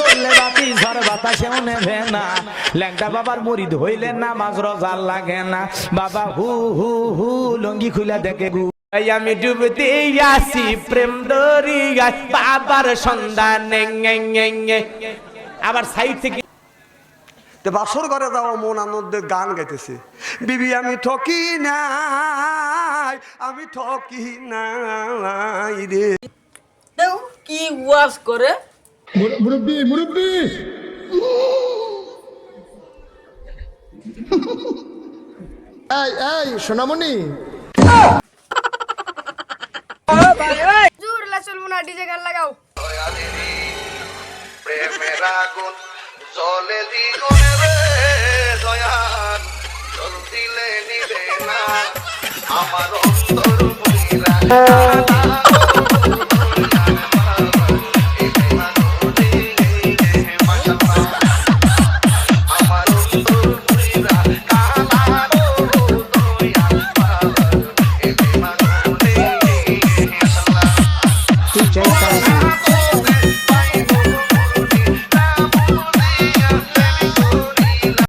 বললে বাতি ঝড় বাতাসেও নেবে না ল্যাংটা বাবার মুড়িদ হইলে না রজার লাগে না। বাবা হু হু হু লঙ্গি খুলে দেখে গু। আমি ডুবতে আসি প্রেম দরিয়া বাবার সন্ধানে ঙে, ঙে, ঙে। আবার সাইড থেকে তো বাসর ঘরে যাওয়া মন আনন্দের গান গাইতেছে। বিবি আমি ঠকি নাই আমি ঠকি নাই রে। কি ওয়াজ করে? মুরব্বী মুরব্বী! এই এই সোনামণি! জোর চলবো না ডিজে গান লাগাও। প্রেমের আগুন জলে দ্বিগুণে রে দয়াল জল দিলে নিবে না। আমার অন্তর DJ Soulful.